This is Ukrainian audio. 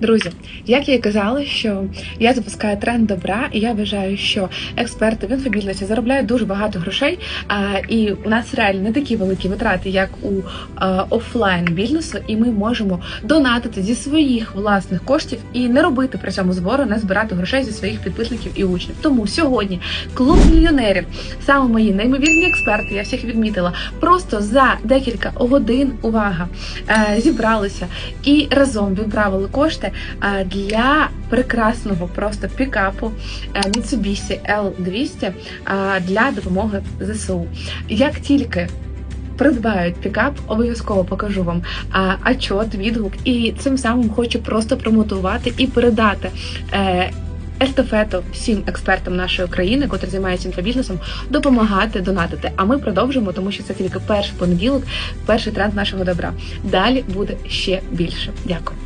Друзі, як я і казала, що я запускаю тренд добра, і я вважаю, що експерти в інфобізнесі заробляють дуже багато грошей. І у нас реально не такі великі витрати, як у офлайн бізнесу, і ми можемо донатити зі своїх власних коштів і не робити при цьому збору, не збирати грошей зі своїх підписників і учнів. Тому сьогодні клуб мільйонерів, саме мої неймовірні експерти, я всіх відмітила, просто за декілька годин увага е, зібралися і разом відправили кошти е, для прекрасного просто пікапу е, Mitsubishi L200 е, для допомоги ЗСУ. Як тільки Придбають пікап, обов'язково покажу вам а, отчет, відгук, і цим самим хочу просто промотувати і передати е, естафету всім експертам нашої країни, котрі займаються інфобізнесом, допомагати донатити. А ми продовжимо, тому що це тільки перший понеділок, перший тренд нашого добра. Далі буде ще більше. Дякую.